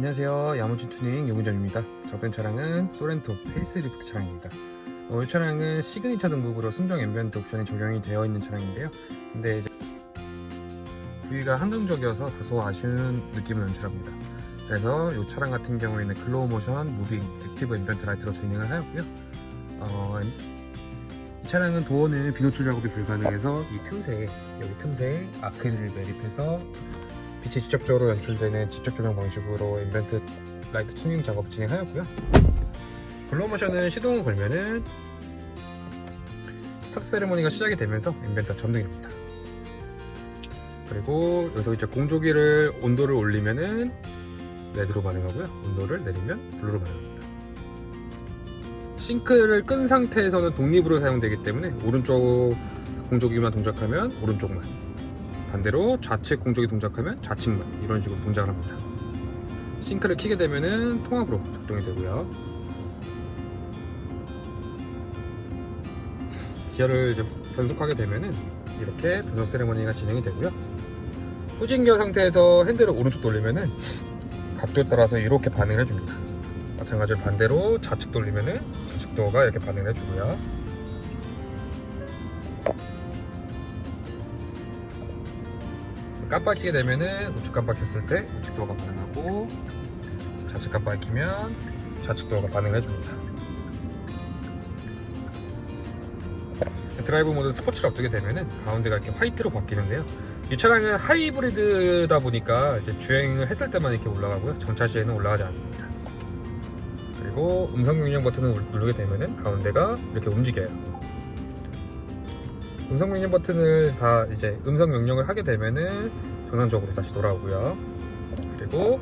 안녕하세요. 야무진 튜닝 용은점입니다. 저번 차량은 소렌토 페이스리프트 차량입니다. 어, 이 차량은 시그니처 등급으로 순정 앰비언트 옵션이 적용이 되어 있는 차량인데요. 근데 이제 부위가 한정적이어서 다소 아쉬운 느낌을 연출합니다. 그래서 이 차량 같은 경우에는 글로우 모션, 무빙, 액티브 앰비언트 라이트로 진행을 하였고요. 어, 이 차량은 도어는 비노출 작업이 불가능해서 이 틈새에 여기 틈새에 아크릴을 매립해서 빛이 직접적으로 연출되는 직접 조명 방식으로 앰비언트 라이트 튜닝 작업 진행하였고요. 블로모션은 시동을 걸면은 스타트 세레모니가 시작이 되면서 앰비언트가 점등입니다. 그리고 여기서 이제 공조기를 온도를 올리면은 레드로 반응하고요. 온도를 내리면 블루로 반응합니다. 싱크를 끈 상태에서는 독립으로 사용되기 때문에 오른쪽 공조기만 동작하면 오른쪽만 반대로 좌측 공조기 동작하면 좌측만 이런 식으로 동작을 합니다. 싱크를 키게 되면은 통합으로 작동이 되고요. 기어를 이제 변속하게 되면은 이렇게 변속 세레머니가 진행이 되고요. 후진기어 상태에서 핸들을 오른쪽 돌리면은 각도에 따라서 이렇게 반응을 해줍니다. 마찬가지로 반대로 좌측 돌리면은 좌측 도어가 이렇게 반응을 해주고요. 깜빡 키게 되면은 우측 깜빡 켰을 때 우측 도어가 반응하고 좌측 깜빡 키면 좌측 도어가 반응을 해줍니다. 드라이브 모드 스포츠를 앞두게 되면은 가운데가 이렇게 화이트로 바뀌는데요. 이 차량은 하이브리드다 보니까 이제 주행을 했을 때만 이렇게 올라가고요. 정차 시에는 올라가지 않습니다. 그리고 음성 명령 버튼을 누르게 되면은 가운데가 이렇게 움직여요. 음성 명령 버튼을 다 이제 음성 명령을 하게 되면은 정상적으로 다시 돌아오고요. 그리고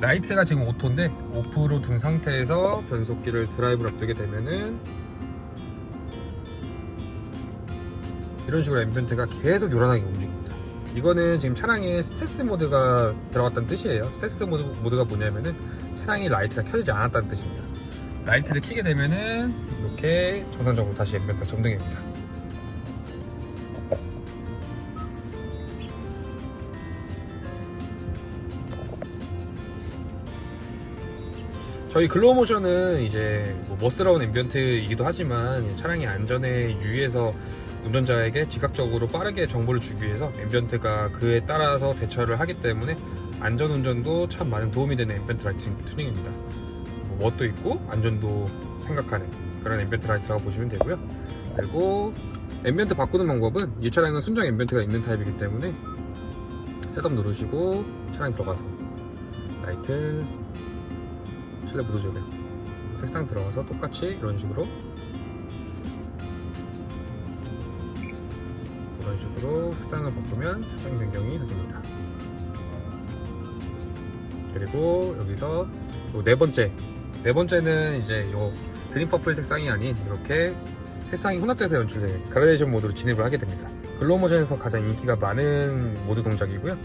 라이트가 지금 오토인데 오프로 둔 상태에서 변속기를 드라이브를 앞두게 되면은 이런 식으로 앰비언트가 계속 요란하게 움직입니다. 이거는 지금 차량에 스테스 모드가 들어갔다는 뜻이에요. 스테스 모드, 모드가 뭐냐면은 차량이 라이트가 켜지지 않았다는 뜻입니다. 라이트를 켜게 되면은 이렇게 정상적으로 다시 앰비언트가 점등입니다. 저희 글로우 모션은 이제 뭐 멋스러운 앰비언트이기도 하지만 이 차량의 안전에 유의해서 운전자에게 지각적으로 빠르게 정보를 주기 위해서 앰비언트가 그에 따라서 대처를 하기 때문에 안전 운전도 참 많은 도움이 되는 앰비언트 라이트 튜닝입니다. 뭐 멋도 있고 안전도 생각하는 그런 앰비언트 라이트라고 보시면 되고요. 그리고 앰비언트 바꾸는 방법은 이 차량은 순정 앰비언트가 있는 타입이기 때문에 셋업 누르시고 차량 들어가서 라이트 실내 모드 조명 색상 들어가서 똑같이 이런 식으로 이런 식으로 색상을 바꾸면 색상 변경이 됩니다. 그리고 여기서 요네 번째 네 번째는 이제 요 드림 퍼플 색상이 아닌 이렇게 색상이 혼합돼서 연출된 그라데이션 모드로 진입을 하게 됩니다. 글로우 모션에서 가장 인기가 많은 모드 동작이고요.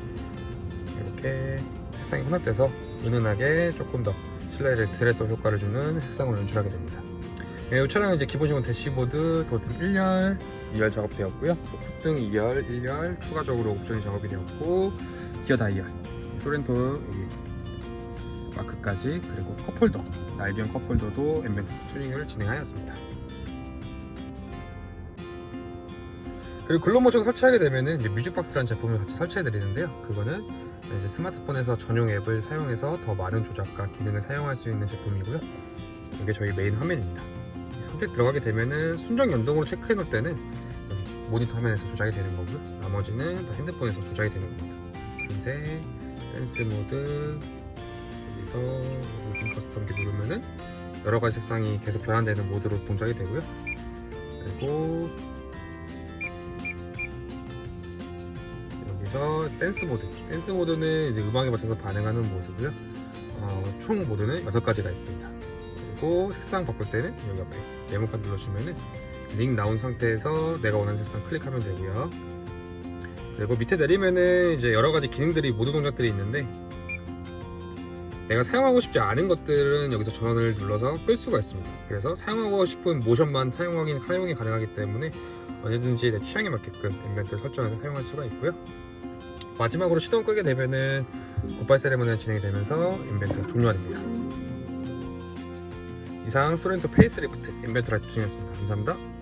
이렇게 색상이 혼합돼서 은은하게 조금 더 실내를 드레스업 효과를 주는 색상으로 연출하게 됩니다. 네, 이 차량은 이제 기본적으로 대시보드, 도등 1열, 2열 작업되었고요. 풋등 2열, 1열, 추가적으로 옵션이 작업이 되었고 기어 다이얼, 소렌토 마크까지 그리고 컵홀더, 날비형 컵홀더도 앰비언트 튜닝을 진행하였습니다. 그리고 글로모션 설치하게 되면은 뮤직박스라는 제품을 같이 설치해 드리는데요. 그거는 이제 스마트폰에서 전용 앱을 사용해서 더 많은 조작과 기능을 사용할 수 있는 제품이고요. 이게 저희 메인 화면입니다. 선택 들어가게 되면은 순정 연동으로 체크해 놓을 때는 모니터 화면에서 조작이 되는 거고요. 나머지는 다 핸드폰에서 조작이 되는 겁니다. 금색, 댄스 모드, 여기서 모든 커스텀기 누르면은 여러 가지 색상이 계속 변환되는 모드로 동작이 되고요. 그리고 여기서 댄스 모드. 댄스 모드는 이제 음악에 맞춰서 반응하는 모드고요. 어, 총 모드는 6가지가 있습니다. 그리고 색상 바꿀 때는 여기 옆에 네모칸 눌러주면은 링 나온 상태에서 내가 원하는 색상 클릭하면 되고요. 그리고 밑에 내리면은 이제 여러 가지 기능들이 모드 동작들이 있는데 내가 사용하고 싶지 않은 것들은 여기서 전원을 눌러서 끌 수가 있습니다. 그래서 사용하고 싶은 모션만 사용하기, 사용이 가능하기 때문에 언제든지 내 취향에 맞게끔 앰비언트를 설정해서 사용할 수가 있고요. 마지막으로 시동 끄게 되면은 굿바이 세레머니가 진행이 되면서 인벤트가 종료가 됩니다. 이상 소렌토 페이스리프트 인벤트 라이트 중이었습니다. 감사합니다.